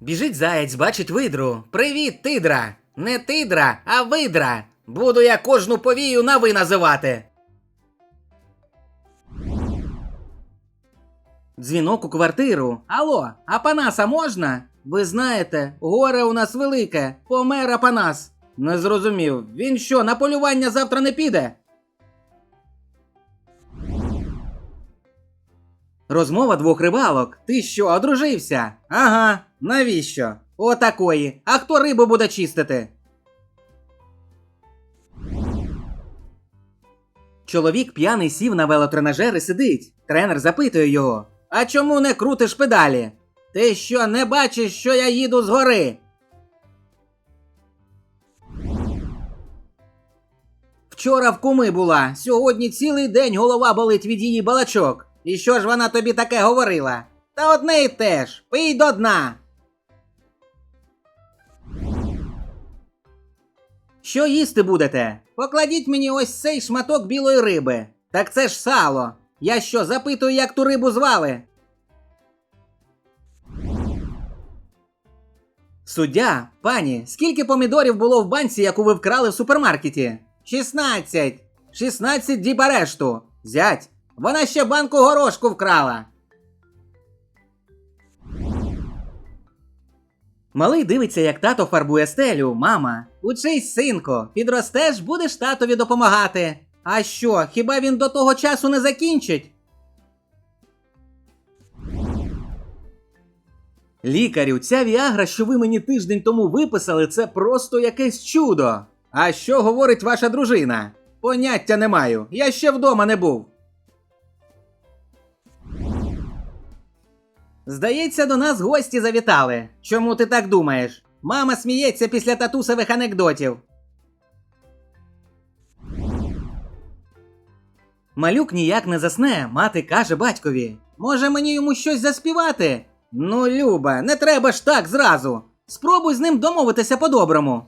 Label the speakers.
Speaker 1: Біжить заєць, бачить видру. Привіт, тидра! Не тидра, а видра. Буду я кожну повію на ви називати. Дзвінок у квартиру. Алло, Апанаса можна? Ви знаєте, горе у нас велике. Помер Апанас. Не зрозумів. Він що, на полювання завтра не піде? Розмова двох рибалок. Ти що, одружився? Ага, навіщо? Отакої. А хто рибу буде чистити? Чоловік п'яний сів на велотренажер і сидить. Тренер запитує його: А чому не крутиш педалі? Ти що, не бачиш, що я їду згори? Вчора в куми була, сьогодні цілий день голова болить від її балачок. І що ж вона тобі таке говорила? Та одне й те ж, пий до дна. Що їсти будете? Покладіть мені ось цей шматок білої риби. Так це ж сало. Я що, запитую, як ту рибу звали? Суддя, пані, скільки помідорів було в банці, яку ви вкрали в супермаркеті? 16. 16 діб арешту. Зять, вона ще банку горошку вкрала. Малий дивиться, як тато фарбує стелю. Мама, учись, синку, підростеш, будеш татові допомагати. А що, хіба він до того часу не закінчить? Лікарю, ця віагра, що ви мені тиждень тому виписали, це просто якесь чудо. А що говорить ваша дружина? Поняття не маю. Я ще вдома не був. Здається, до нас гості завітали. Чому ти так думаєш? Мама сміється після татусових анекдотів. Малюк ніяк не засне, мати каже батькові. Може мені йому щось заспівати? Ну, Люба, не треба ж так зразу. Спробуй з ним домовитися по-доброму.